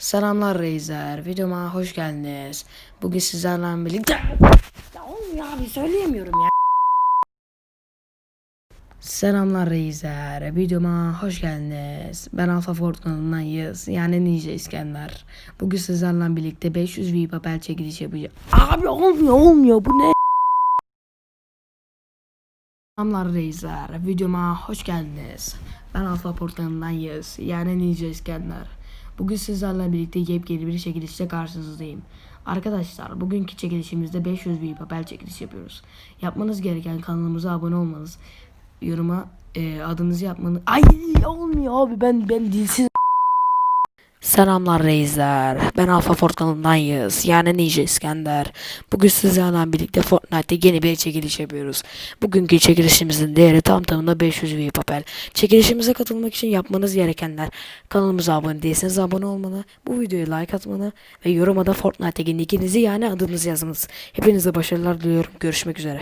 Selamlar Reizer. Videoma hoş geldiniz. Bugün sizlerle birlikte... Ya olmuyor abi söyleyemiyorum ya. Selamlar Reizer. Videoma hoş geldiniz. Ben Alfa Ford kanalından Yağız. Yani Ninja İskender. Bugün sizlerle birlikte 500 V papel çekiliş yapacağım. Abi olmuyor olmuyor bu ne? Selamlar Reizer. Videoma hoş geldiniz. Ben Alfa Portalından Yağız. Yani Ninja İskender. Bugün sizlerle birlikte yepyeni bir çekilişle karşınızdayım. Arkadaşlar bugünkü çekilişimizde 500 bir papel çekiliş yapıyoruz. Yapmanız gereken kanalımıza abone olmanız. Yoruma e, adınızı yapmanız... Ay olmuyor abi ben ben dilsiz... Selamlar reisler. Ben Alfa Ford kanalından. Yani Ninja İskender. Bugün sizlerle birlikte Fortnite'te yeni bir çekiliş yapıyoruz. Bugünkü çekilişimizin değeri tam tamına 500 V papel. Çekilişimize katılmak için yapmanız gerekenler kanalımıza abone değilseniz abone olmanı, bu videoya like atmanı ve yoruma da Fortnite'teki nickinizi yani adınızı yazmanız. Hepinize başarılar diliyorum. Görüşmek üzere.